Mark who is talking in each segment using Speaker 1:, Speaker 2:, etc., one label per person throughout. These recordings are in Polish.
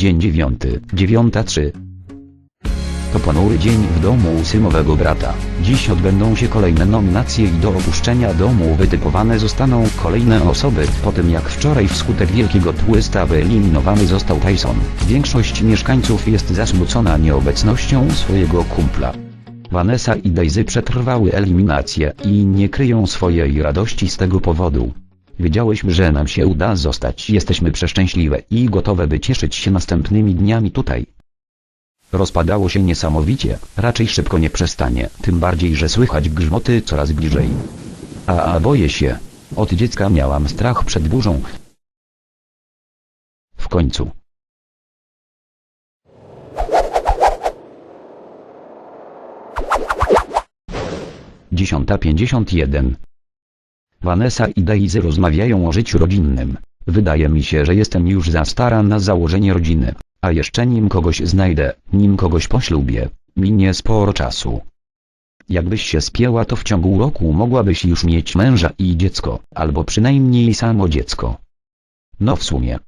Speaker 1: Dzień dziewiąty, dziewiąta trzy. To ponury dzień w domu u symowego brata. Dziś odbędą się kolejne nominacje i do opuszczenia domu wytypowane zostaną kolejne osoby. Po tym jak wczoraj wskutek wielkiego tłysta wyeliminowany został Tyson, większość mieszkańców jest zasmucona nieobecnością swojego kumpla. Vanessa i Daisy przetrwały eliminację i nie kryją swojej radości z tego powodu. Wiedziałyśmy, że nam się uda zostać. Jesteśmy przeszczęśliwe i gotowe by cieszyć się następnymi dniami tutaj. Rozpadało się niesamowicie, raczej szybko nie przestanie, tym bardziej, że słychać grzmoty coraz bliżej. A, a boję się. Od dziecka miałam strach przed burzą. W końcu. Dziesiąta pięćdziesiąt jeden. Vanessa i Daisy rozmawiają o życiu rodzinnym. Wydaje mi się, że jestem już za stara na założenie rodziny, a jeszcze nim kogoś znajdę, nim kogoś poślubię, minie sporo czasu. Jakbyś się spięła to w ciągu roku mogłabyś już mieć męża i dziecko, albo przynajmniej samo dziecko. No w sumie.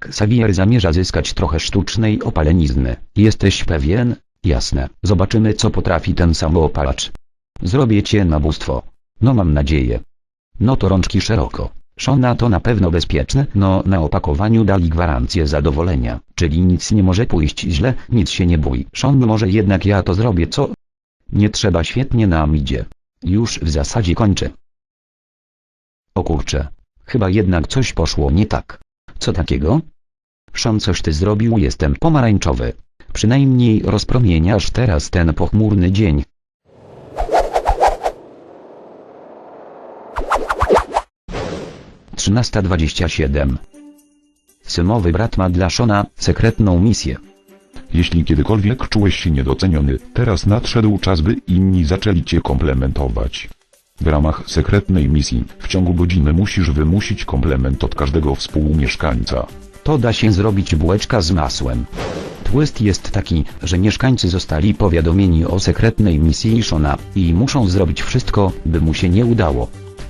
Speaker 1: Xavier zamierza zyskać trochę sztucznej opalenizny. Jesteś pewien? Jasne. Zobaczymy co potrafi ten samoopalacz. Zrobię cię na bóstwo. No mam nadzieję. No to rączki szeroko. Szona to na pewno bezpieczne, no na opakowaniu dali gwarancję zadowolenia, czyli nic nie może pójść źle, nic się nie bój. Szon może jednak ja to zrobię co? Nie trzeba świetnie nam idzie. Już w zasadzie kończę. O kurczę. Chyba jednak coś poszło nie tak. Co takiego? Szon coś ty zrobił jestem pomarańczowy. Przynajmniej rozpromieniasz teraz ten pochmurny dzień. Trzynasta dwadzieścia siedem. Symowy brat ma dla Szona sekretną misję.
Speaker 2: Jeśli kiedykolwiek czułeś się niedoceniony, teraz nadszedł czas by inni zaczęli cię komplementować. W ramach sekretnej misji, w ciągu godziny musisz wymusić komplement od każdego współmieszkańca.
Speaker 1: To da się zrobić bułeczka z masłem. Twist jest taki, że mieszkańcy zostali powiadomieni o sekretnej misji Shona i muszą zrobić wszystko, by mu się nie udało.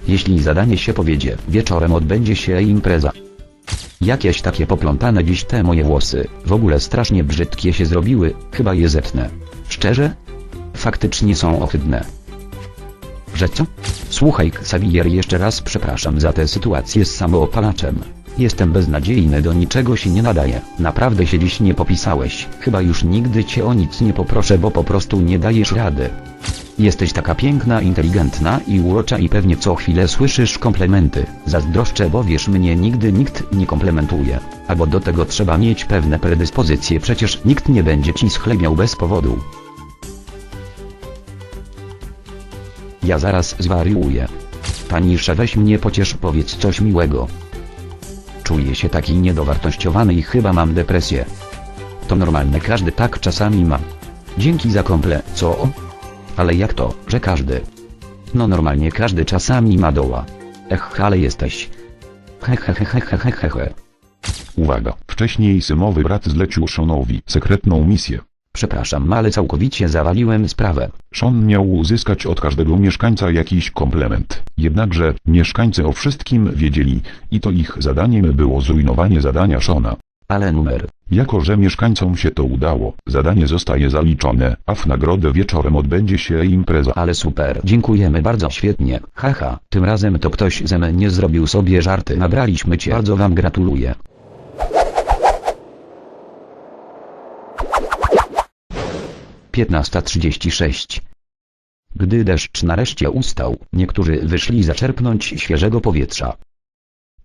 Speaker 1: Jeśli zadanie się powiedzie, wieczorem odbędzie się impreza. Jakieś takie poplątane dziś te moje włosy, w ogóle strasznie brzydkie się zrobiły, chyba je zetnę. Szczerze? Faktycznie są ohydne. Że co? Słuchaj Xavier jeszcze raz przepraszam za tę sytuację z samoopalaczem. Jestem beznadziejny do niczego się nie nadaje. Naprawdę się dziś nie popisałeś. Chyba już nigdy cię o nic nie poproszę bo po prostu nie dajesz rady. Jesteś taka piękna, inteligentna i urocza i pewnie co chwilę słyszysz komplementy. Zazdroszczę bo wiesz mnie nigdy nikt nie komplementuje. Albo do tego trzeba mieć pewne predyspozycje przecież nikt nie będzie ci schlebiał bez powodu. Ja zaraz zwariuję. Panisze weź mnie pociesz powiedz coś miłego. Czuję się taki niedowartościowany i chyba mam depresję. To normalne każdy tak czasami ma. Dzięki za komple, co? Ale jak to, że każdy? No normalnie każdy czasami ma doła. Ech, ale jesteś. He he he he he he he he.
Speaker 2: Uwaga, wcześniej symowy brat zlecił Seanowi sekretną misję.
Speaker 1: Przepraszam, ale całkowicie zawaliłem sprawę.
Speaker 2: Sean miał uzyskać od każdego mieszkańca jakiś komplement. Jednakże, mieszkańcy o wszystkim wiedzieli, i to ich zadaniem było zrujnowanie zadania Shona.
Speaker 1: Ale numer.
Speaker 2: Jako, że mieszkańcom się to udało, zadanie zostaje zaliczone, a w nagrodę wieczorem odbędzie się impreza.
Speaker 1: Ale super. Dziękujemy bardzo świetnie. Haha, tym razem to ktoś ze mnie nie zrobił sobie żarty. Nabraliśmy cię. Bardzo wam gratuluję. Piętnasta trzydzieści sześć. Gdy deszcz nareszcie ustał, niektórzy wyszli zaczerpnąć świeżego powietrza.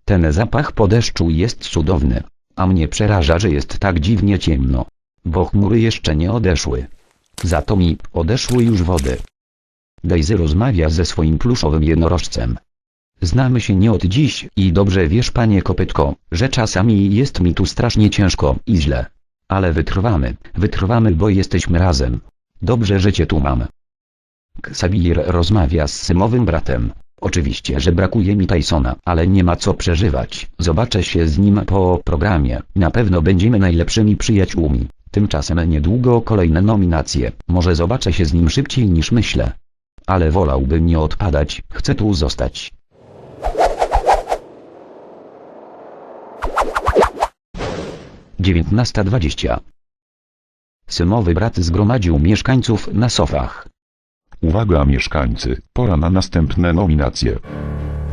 Speaker 1: Ten zapach po deszczu jest cudowny, a mnie przeraża, że jest tak dziwnie ciemno. Bo chmury jeszcze nie odeszły. Za to mi odeszły już wody. Daisy rozmawia ze swoim pluszowym jednorożcem. Znamy się nie od dziś i dobrze wiesz panie kopytko, że czasami jest mi tu strasznie ciężko i źle. Ale wytrwamy, wytrwamy bo jesteśmy razem. Dobrze że cię tu mam. Xavier rozmawia z symowym bratem. Oczywiście, że brakuje mi Tysona, ale nie ma co przeżywać. Zobaczę się z nim po programie. Na pewno będziemy najlepszymi przyjaciółmi. Tymczasem niedługo kolejne nominacje. Może zobaczę się z nim szybciej niż myślę. Ale wolałbym nie odpadać, chcę tu zostać. Dziewiętnasta dwadzieścia. Symowy brat zgromadził mieszkańców na sofach.
Speaker 2: Uwaga mieszkańcy, pora na następne nominacje.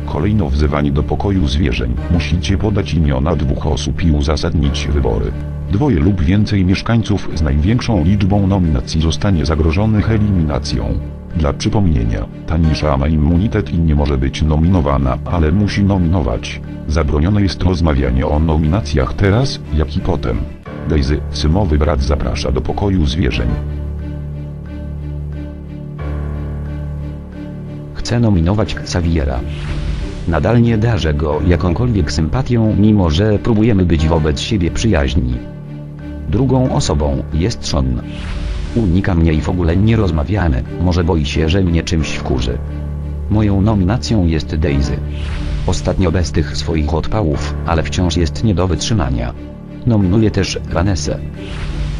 Speaker 2: Kolejno wzywanie do pokoju zwierzeń. Musicie podać imiona dwóch osób i uzasadnić wybory. Dwoje lub więcej mieszkańców z największą liczbą nominacji zostanie zagrożonych eliminacją. Dla przypomnienia, Tanisza ma immunitet i nie może być nominowana, ale musi nominować. Zabronione jest rozmawianie o nominacjach teraz, jak i potem. Daisy, Symowy brat zaprasza do pokoju zwierzeń.
Speaker 1: Chcę nominować Xaviera. Nadal nie darzę go jakąkolwiek sympatią, mimo że próbujemy być wobec siebie przyjaźni. Drugą osobą jest Sean. Unika mnie i w ogóle nie rozmawiamy, może boi się, że mnie czymś wkurzy. Moją nominacją jest Daisy. Ostatnio bez tych swoich odpałów, ale wciąż jest nie do wytrzymania. Nominuję też Vanessę.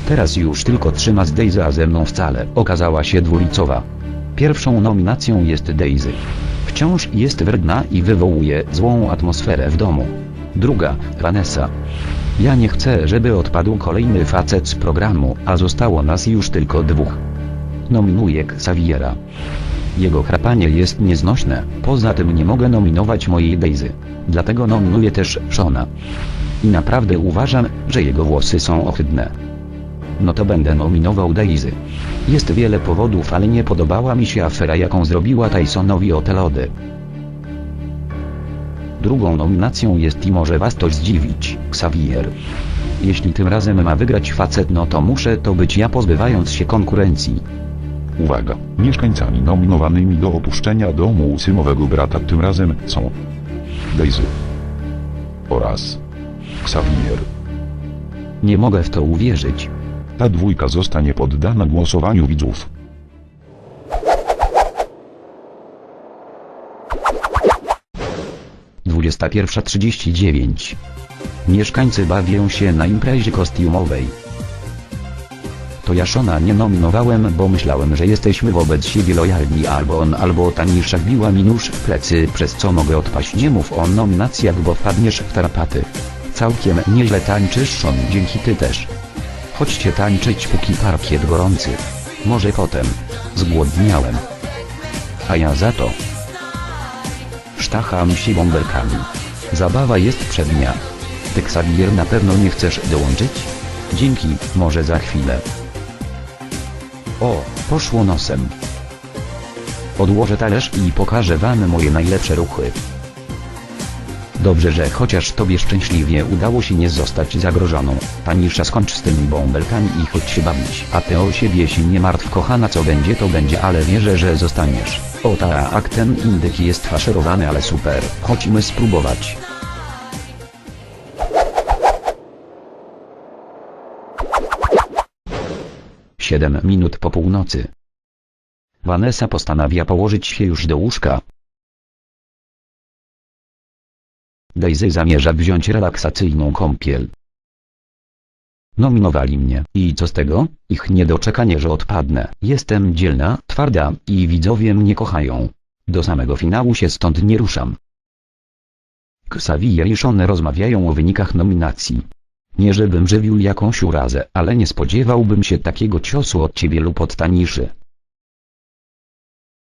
Speaker 1: Teraz już tylko trzyma z Daisy, a ze mną wcale okazała się dwulicowa. Pierwszą nominacją jest Daisy. Wciąż jest wredna i wywołuje złą atmosferę w domu. Druga, Vanessa. Ja nie chcę, żeby odpadł kolejny facet z programu, a zostało nas już tylko dwóch. Nominuję Xaviera. Jego chrapanie jest nieznośne, poza tym nie mogę nominować mojej Daisy. Dlatego nominuję też Shona. I naprawdę uważam, że jego włosy są ohydne. No to będę nominował Daisy. Jest wiele powodów, ale nie podobała mi się afera jaką zrobiła Tysonowi o te lody. Drugą nominacją jest i może was to zdziwić, Xavier. Jeśli tym razem ma wygrać facet no to muszę to być ja pozbywając się konkurencji.
Speaker 2: Uwaga, mieszkańcami nominowanymi do opuszczenia domu Symowego brata tym razem są Daisy oraz Xavier.
Speaker 1: Nie mogę w to uwierzyć.
Speaker 2: Ta dwójka zostanie poddana głosowaniu widzów.
Speaker 1: Dwudziesta pierwsza trzydzieści dziewięć. Mieszkańcy bawią się na imprezie kostiumowej. To ja Szona nie nominowałem, bo myślałem, że jesteśmy wobec siebie lojalni albo on albo Tanisza biła mi nóż w plecy, przez co mogę odpaść. Nie mów o nominacjach, bo wpadniesz w tarapaty. Całkiem nieźle tańczysz Szon, dzięki ty też. Chodźcie tańczyć póki parkiet gorący. Może potem. Zgłodniałem. A ja za to. Sztacham się bąbelkami. Zabawa jest przednia. Ty Xavier na pewno nie chcesz dołączyć? Dzięki, może za chwilę. O, poszło nosem. Odłożę talerz i pokażę wam moje najlepsze ruchy. Dobrze, że chociaż tobie szczęśliwie udało się nie zostać zagrożoną. Tanisza skończ z tymi bąbelkami i chodź się bawić. A ty o siebie się nie martw kochana co będzie to będzie ale wierzę, że zostaniesz. O tak ten indyk jest faszerowany ale super. Chodźmy spróbować. Siedem minut po północy. Vanessa postanawia położyć się już do łóżka. Daisy zamierza wziąć relaksacyjną kąpiel. Nominowali mnie. I co z tego? Ich niedoczekanie, że odpadnę. Jestem dzielna, twarda i widzowie mnie kochają. Do samego finału się stąd nie ruszam. Xavier i Sean rozmawiają o wynikach nominacji. Nie żebym żywił jakąś urazę, ale nie spodziewałbym się takiego ciosu od ciebie lub od Taniszy.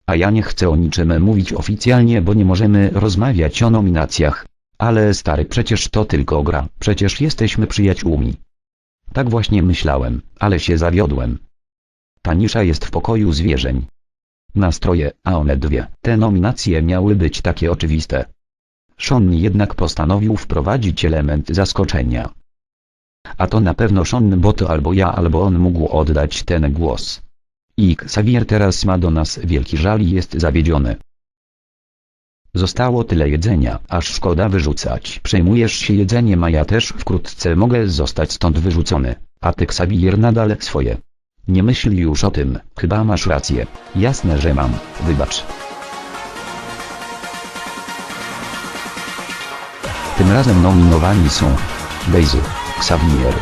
Speaker 1: A ja nie chcę o niczym mówić oficjalnie, bo nie możemy rozmawiać o nominacjach. Ale stary przecież to tylko gra, przecież jesteśmy przyjaciółmi. Tak właśnie myślałem, ale się zawiodłem. Tanisza jest w pokoju zwierzeń. Nastroje, a one dwie. Te nominacje miały być takie oczywiste. Sean jednak postanowił wprowadzić element zaskoczenia. A to na pewno Sean, bo to albo ja, albo on mógł oddać ten głos. I Xavier teraz ma do nas wielki żal i jest zawiedziony. Zostało tyle jedzenia, aż szkoda wyrzucać. Przejmujesz się jedzeniem, a ja też wkrótce mogę zostać stąd wyrzucony. A ty Xavier nadal swoje. Nie myśl już o tym, chyba masz rację. Jasne, że mam, wybacz. Tym razem nominowani są Daisy, Xavier.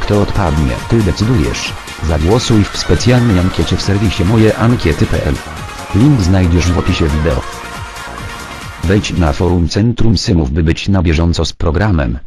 Speaker 1: Kto odpadnie, ty decydujesz. Zagłosuj w specjalnej ankiecie w serwisie mojeankiety.pl. Link znajdziesz w opisie wideo. Wejdź na forum Centrum Symów by być na bieżąco z programem.